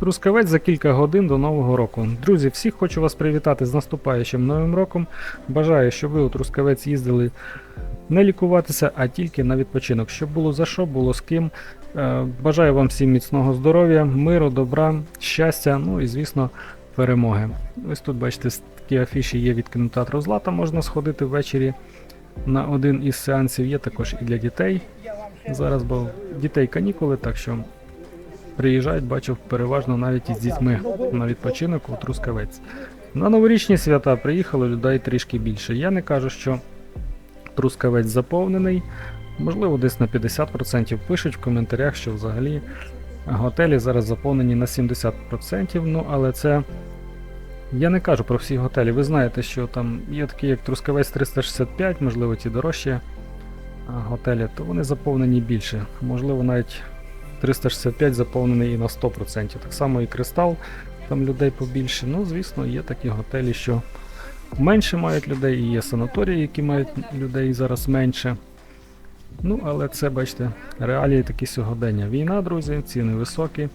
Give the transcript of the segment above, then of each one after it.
Трускавець за кілька годин до Нового року. Друзі, всіх хочу вас привітати з наступаючим новим роком. Бажаю, щоб ви у Трускавець їздили не лікуватися, а тільки на відпочинок. Щоб було за що, було з ким. Е, Бажаю вам всім міцного здоров'я, миру, добра, щастя, ну і звісно, перемоги. Ось тут, бачите, такі афіші є від кінотеатру Злата, можна сходити ввечері на один із сеансів. Є також і для дітей. Зараз бо дітей канікули, так що приїжджають, бачив переважно навіть із дітьми на відпочинок у Трускавець. На новорічні свята приїхало людей трішки більше. Я не кажу, що Трускавець заповнений. Можливо, десь на 50% пишуть в коментарях, що взагалі готелі зараз заповнені на 70%. Ну, але це. Я не кажу про всі готелі. Ви знаєте, що там є такі, як Трускавець 365, можливо, ті дорожчі готелі, то вони заповнені більше. Можливо, навіть 365 заповнений і на 100%. Так само і Кристал, там людей побільше. Ну, звісно, є такі готелі, що менше мають людей, і є санаторії, які мають людей зараз менше. Ну, але це, бачите, реалії такі сьогодення. Війна, друзі, ціни високі.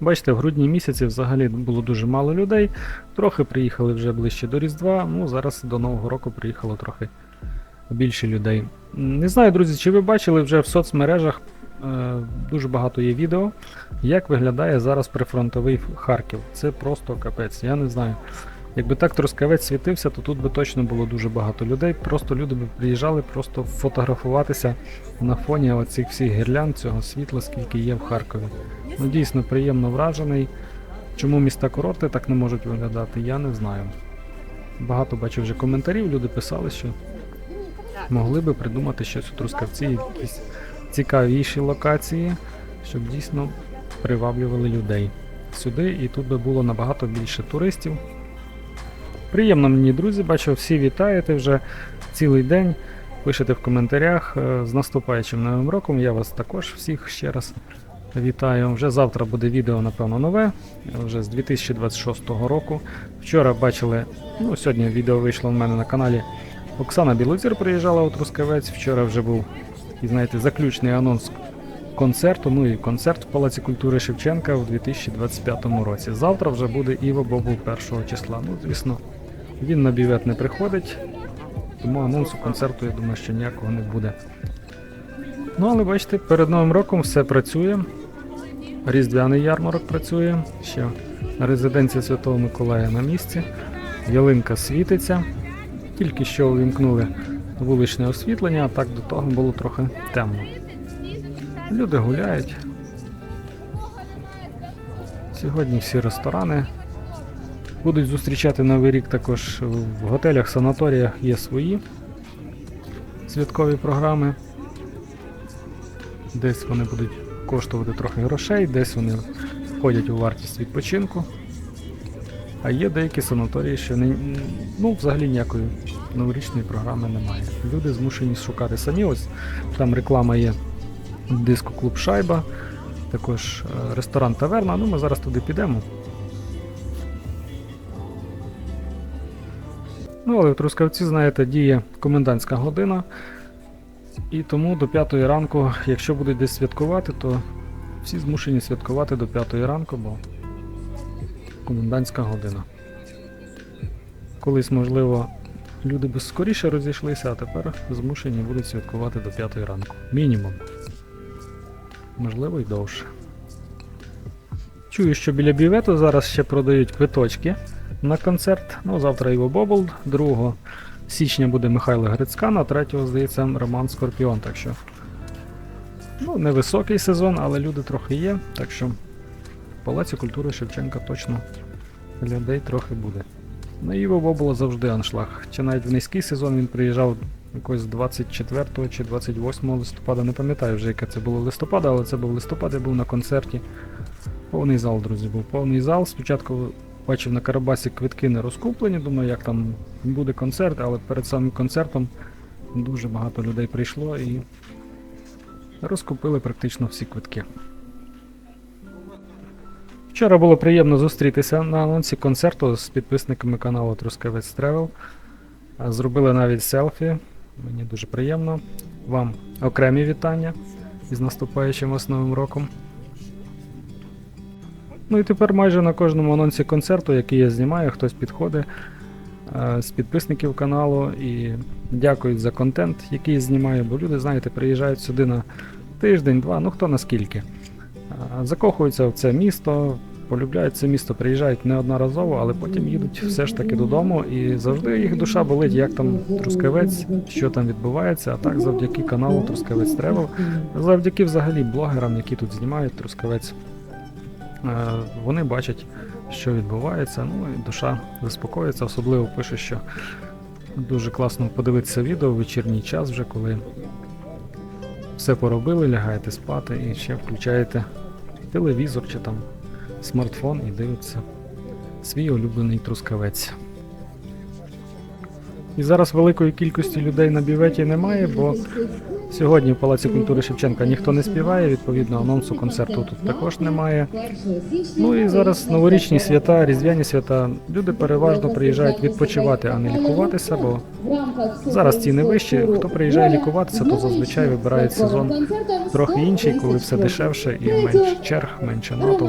Бачите, в грудні місяці взагалі було дуже мало людей. Трохи приїхали вже ближче до Різдва. Ну, зараз до Нового року приїхало трохи більше людей. Не знаю, друзі, чи ви бачили вже в соцмережах дуже багато є відео, як виглядає зараз прифронтовий Харків. Це просто капець. Я не знаю. Якби так Трускавець світився, то тут би точно було дуже багато людей. Просто люди би приїжджали просто фотографуватися на фоні оцих всіх гірлянд, цього світла, скільки є в Харкові. Ну дійсно приємно вражений. Чому міста курорти так не можуть виглядати, я не знаю. Багато бачив вже коментарів, люди писали, що могли би придумати щось у Трускавці, якісь цікавіші локації, щоб дійсно приваблювали людей сюди, і тут би було набагато більше туристів. Приємно мені, друзі, бачу, всі вітаєте вже цілий день. Пишете в коментарях е, з наступаючим новим роком. Я вас також всіх ще раз вітаю. Вже завтра буде відео, напевно, нове, вже з 2026 року. Вчора бачили, ну сьогодні відео вийшло в мене на каналі. Оксана Білозір приїжджала у Трускавець. Вчора вже був такий, знаєте, заключний анонс концерту. Ну і концерт в Палаці культури Шевченка у 2025 році. Завтра вже буде Іво Бобул 1 числа. Ну, звісно, він на бівет не приходить, тому анонсу концерту, я думаю, що ніякого не буде. Ну, але бачите, перед Новим роком все працює. Різдвяний ярмарок працює. Ще резиденція Святого Миколая на місці. Ялинка світиться. Тільки що увімкнули вуличне освітлення, а так до того було трохи темно. Люди гуляють. Сьогодні всі ресторани будуть зустрічати Новий рік також в готелях, санаторіях є свої святкові програми. Десь вони будуть коштувати трохи грошей, десь вони входять у вартість відпочинку. А є деякі санаторії, що не, ну, взагалі ніякої новорічної програми немає. Люди змушені шукати самі. Ось там реклама є диско-клуб Шайба, також е, ресторан Таверна. Ну, ми зараз туди підемо. Ну, але в Трускавці, знаєте, діє комендантська година. І тому до 5 ранку, якщо будуть десь святкувати, то всі змушені святкувати до 5 ранку, бо комендантська година. Колись, можливо, люди б скоріше розійшлися, а тепер змушені будуть святкувати до 5 ранку. Мінімум. Можливо, й довше. Чую, що біля бювету зараз ще продають квиточки на концерт. Ну, завтра Іво Бобл, 2 січня буде Михайло Грицькан, а 3 здається, Роман Скорпіон. Так що. Ну, невисокий сезон, але люди трохи є, так що в Палаці культури Шевченка точно людей трохи буде. На Іво Бобола завжди аншлаг. Чи навіть в низький сезон він приїжджав якось 24 чи 28 листопада, не пам'ятаю вже, яке це було листопада, але це був листопад, я був на концерті. Повний зал, друзі, був повний зал. Спочатку бачив на Карабасі квитки не розкуплені, думаю, як там буде концерт, але перед самим концертом дуже багато людей прийшло і розкупили практично всі квитки. Вчора було приємно зустрітися на анонсі концерту з підписниками каналу Трускавець Тревел. Зробили навіть селфі. Мені дуже приємно. Вам окремі вітання із наступаючим вас новим роком. Ну і тепер майже на кожному анонсі концерту, який я знімаю, хтось підходить з підписників каналу і дякують за контент, який я знімаю, бо люди, знаєте, приїжджають сюди на тиждень-два, ну хто наскільки. Закохуються в це місто, полюбляють це місто, приїжджають неодноразово, але потім їдуть все ж таки додому. І завжди їх душа болить, як там Трускавець, що там відбувається. А так завдяки каналу Трускавець Тревел, завдяки взагалі блогерам, які тут знімають Трускавець. Вони бачать, що відбувається, ну і душа заспокоїться, особливо пише, що дуже класно подивитися відео в вечірній час, вже коли все поробили, лягаєте спати і ще включаєте телевізор чи там смартфон і дивиться свій улюблений трускавець. І зараз великої кількості людей на біветі немає, бо сьогодні в Палаці культури Шевченка ніхто не співає, відповідно, анонсу концерту тут також немає. Ну і зараз новорічні свята, різдвяні свята. Люди переважно приїжджають відпочивати, а не лікуватися, бо зараз ціни вищі. Хто приїжджає лікуватися, то зазвичай вибирає сезон трохи інший, коли все дешевше і менше черг, менше натовпу.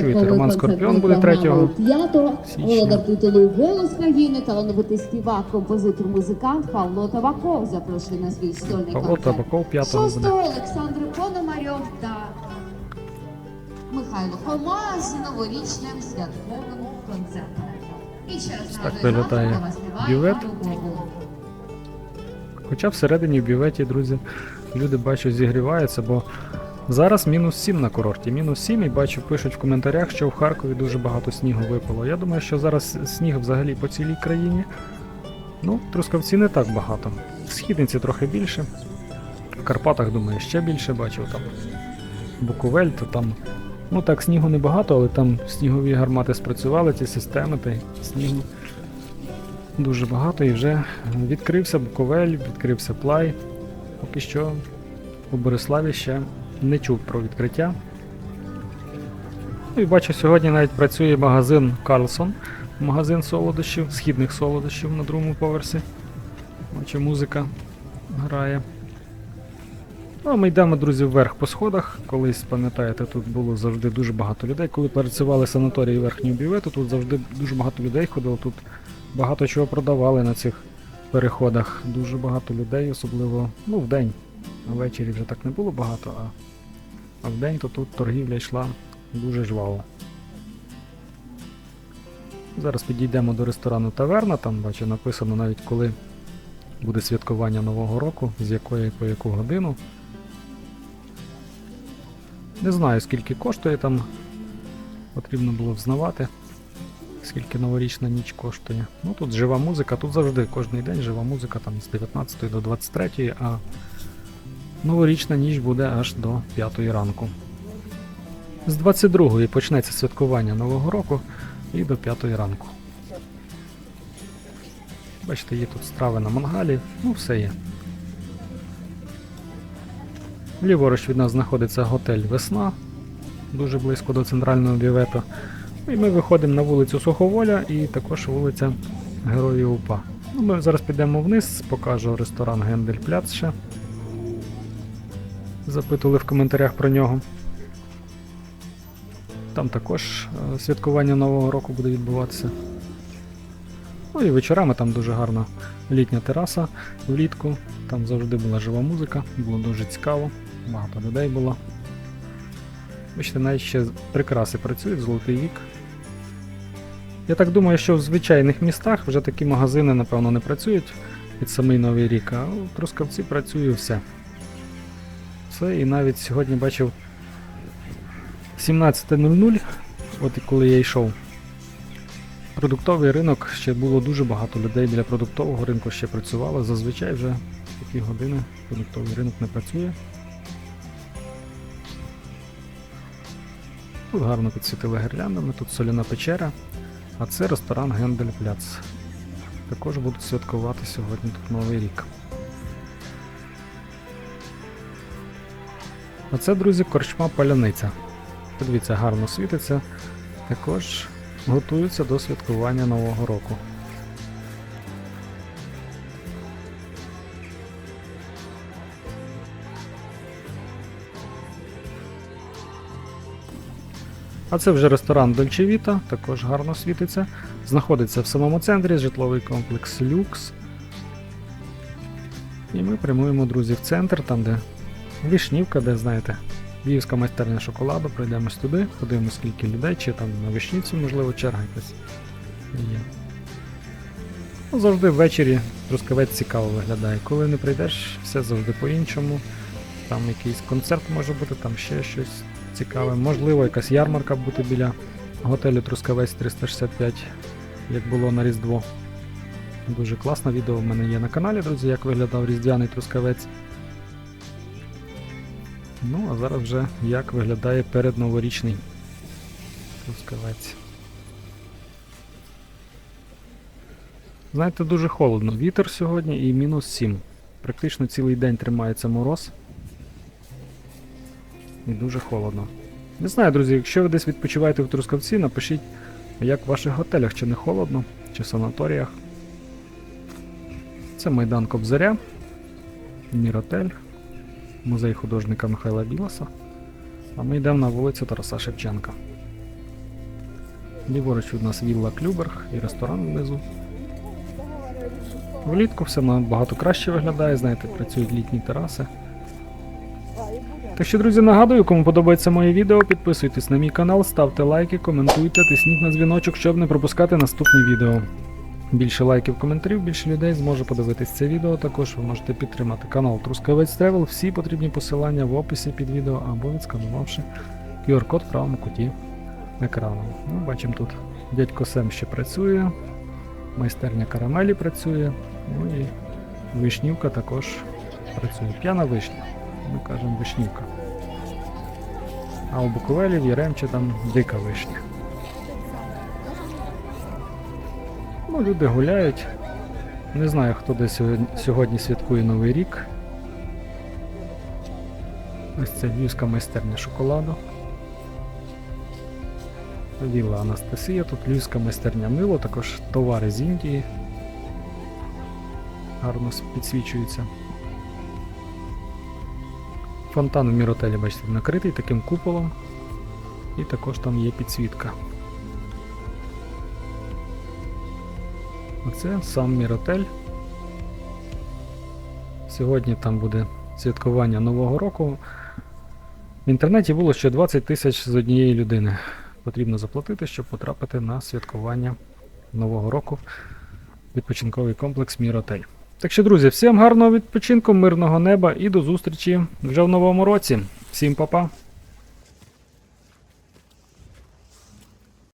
Чуєте, Роман Скорпіон буде 3 січня. Титулу «Голос країни», талановитий співак, композитор, музикант Павло Табаков запрошує на свій стольний Павло концерт. Табаков 5 буде. Шостого Олександр Пономарьов та Михайло Хома з новорічним святковим концертом. І ще раз Так нагадую, вас бювет. Хоча всередині в бюветі, друзі, люди бачу зігріваються, бо зараз мінус 7 на курорті. Мінус 7 і бачу, пишуть в коментарях, що в Харкові дуже багато снігу випало. Я думаю, що зараз сніг взагалі по цілій країні. Ну, Трускавці не так багато. В Східниці трохи більше. В Карпатах, думаю, ще більше бачив там. Буковель, то там. Ну так, снігу небагато, але там снігові гармати спрацювали, ці системи, та снігу дуже багато і вже відкрився Буковель, відкрився Плай. Поки що у Бориславі ще не чув про відкриття. Ну і бачу, сьогодні навіть працює магазин Карлсон, магазин солодощів, східних солодощів на другому поверсі. Бачу, музика грає. Ну, а ми йдемо, друзі, вверх по сходах. Колись, пам'ятаєте, тут було завжди дуже багато людей. Коли працювали санаторії верхнього бювету, тут завжди дуже багато людей ходило. Тут багато чого продавали на цих переходах. Дуже багато людей, особливо ну, в день. Ввечері вже так не було багато, а, а в день то тут торгівля йшла дуже жваво. Зараз підійдемо до ресторану Таверна, там бачу написано навіть коли буде святкування Нового року, з якої по яку годину. Не знаю скільки коштує там. Потрібно було взнавати скільки новорічна ніч коштує. Ну тут жива музика, тут завжди кожен день жива музика, там з 19 до 23, а новорічна ніч буде аж до 5 ранку. З 22-ї почнеться святкування Нового року і до 5 ранку. Бачите, є тут страви на мангалі, ну все є. Ліворуч від нас знаходиться готель Весна, дуже близько до центрального бювету. Ну, І ми виходимо на вулицю Суховоля і також вулиця Героїв УПА. Ну, ми зараз підемо вниз, покажу ресторан Гендель Пляц ще. Запитували в коментарях про нього. Там також е, святкування Нового року буде відбуватися. Ну і вечорами там дуже гарна літня тераса влітку. Там завжди була жива музика, було дуже цікаво, багато людей було. Бачите, навіть ще прикраси працюють, золотий вік. Я так думаю, що в звичайних містах вже такі магазини, напевно, не працюють під самий Новий рік, а у Трускавці працює все. Все, і навіть сьогодні бачив 17.00, от і коли я йшов. Продуктовий ринок ще було дуже багато людей біля продуктового ринку ще працювало. Зазвичай вже такі години продуктовий ринок не працює. Тут гарно підсвітили гірляндами, тут соляна печера, а це ресторан Гендель Пляц. Також будуть святкувати сьогодні тут Новий рік. А це, друзі, корчма паляниця. Подивіться, гарно світиться. Також готуються до святкування Нового року. А це вже ресторан Vita, також гарно світиться. Знаходиться в самому центрі житловий комплекс Люкс. І ми прямуємо, друзі, в центр, там, де Вишнівка, де, знаєте, Львівська майстерня шоколаду. Пройдемось туди, подивимось, скільки людей, чи там на вишнівці, можливо, черга якась є. Ну, завжди ввечері Трускавець цікаво виглядає. Коли не прийдеш, все завжди по-іншому. Там якийсь концерт може бути, там ще щось цікаве. Можливо, якась ярмарка бути біля готелю Трускавець 365, як було на Різдво. Дуже класне відео в мене є на каналі, друзі, як виглядав різдвяний Трускавець. Ну, а зараз вже як виглядає передноворічний Трускавець. Знаєте, дуже холодно. Вітер сьогодні і мінус 7. Практично цілий день тримається мороз. І дуже холодно. Не знаю, друзі, якщо ви десь відпочиваєте в Трускавці, напишіть, як в ваших готелях, чи не холодно, чи санаторіях. Це Майдан Кобзаря, Міротель, музей художника Михайла Білоса. А ми йдемо на вулицю Тараса Шевченка. Ліворуч від нас вілла Клюберг і ресторан внизу. Влітку все набагато краще виглядає, знаєте, працюють літні тераси. Так що, друзі, нагадую, кому подобається моє відео, підписуйтесь на мій канал, ставте лайки, коментуйте, тисніть на дзвіночок, щоб не пропускати наступні відео. Більше лайків, коментарів, більше людей зможе подивитись це відео. Також ви можете підтримати канал Трускавець Тревел. Всі потрібні посилання в описі під відео або відсканувавши QR-код в правому куті екрану. Ну, бачимо тут дядько Сем ще працює, майстерня карамелі працює, ну і вишнівка також працює. П'яна вишня, ми кажемо вишнівка. А у Буковелі в Яремче там дика вишня. Ну, люди гуляють. Не знаю, хто де сьогодні, святкує Новий рік. Ось це львівська майстерня шоколаду. Вілла Анастасія, тут львівська майстерня мило, також товари з Індії. Гарно підсвічуються. Фонтан в міротелі, бачите, накритий таким куполом. І також там є підсвітка. Оце сам Міротель. Сьогодні там буде святкування Нового року. В інтернеті було, що 20 тисяч з однієї людини потрібно заплатити, щоб потрапити на святкування Нового року відпочинковий комплекс Міротель. Так що, друзі, всім гарного відпочинку, мирного неба і до зустрічі вже в новому році. Всім па-па!